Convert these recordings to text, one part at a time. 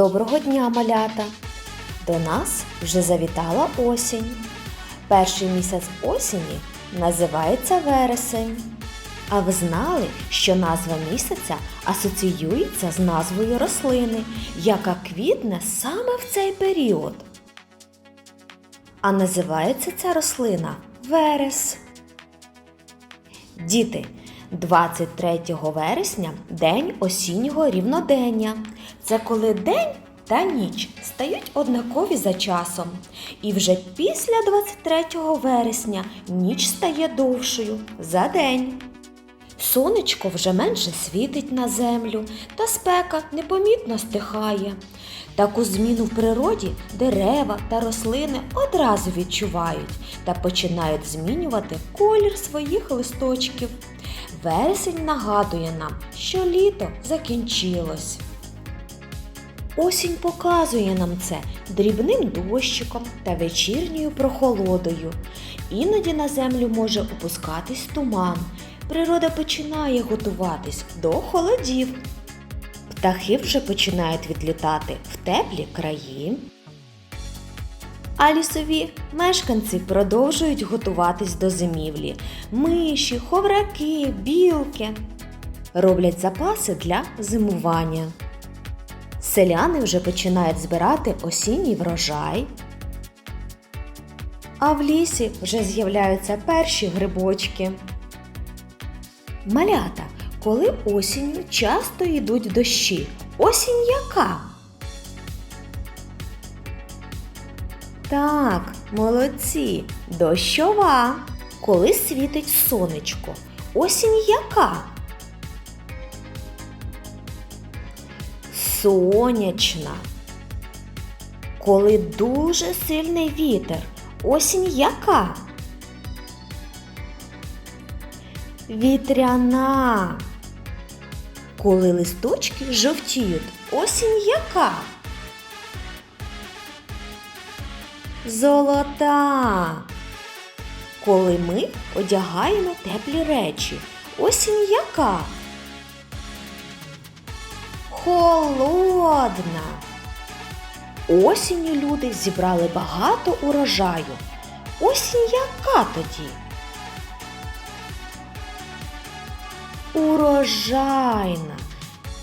Доброго дня, малята! До нас вже завітала осінь. Перший місяць осені називається вересень. А ви знали, що назва місяця асоціюється з назвою рослини, яка квітне саме в цей період? А називається ця рослина верес. Діти, 23 вересня день осіннього рівнодення. Це коли день та ніч стають однакові за часом. І вже після 23 вересня ніч стає довшою за день. Сонечко вже менше світить на землю, та спека непомітно стихає. Таку зміну в природі дерева та рослини одразу відчувають та починають змінювати колір своїх листочків. Вересень нагадує нам, що літо закінчилось. Осінь показує нам це дрібним дощиком та вечірньою прохолодою. Іноді на землю може опускатись туман. Природа починає готуватись до холодів. Птахи вже починають відлітати в теплі краї. А лісові мешканці продовжують готуватись до зимівлі. Миші, ховраки, білки роблять запаси для зимування. Селяни вже починають збирати осінній врожай. А в лісі вже з'являються перші грибочки. Малята, коли осінню часто йдуть дощі. Осінь яка? Так, молодці, дощова. Коли світить сонечко. Осінь яка? Сонячна. Коли дуже сильний вітер. Осінь яка? Вітряна. Коли листочки жовтіють. Осінь яка? Золота. Коли ми одягаємо теплі речі. Осінь яка? Холодна. Осінню люди зібрали багато урожаю. Осінь яка тоді? Урожайна.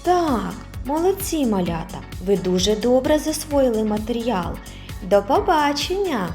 Так, молодці малята. Ви дуже добре засвоїли матеріал. До побачення!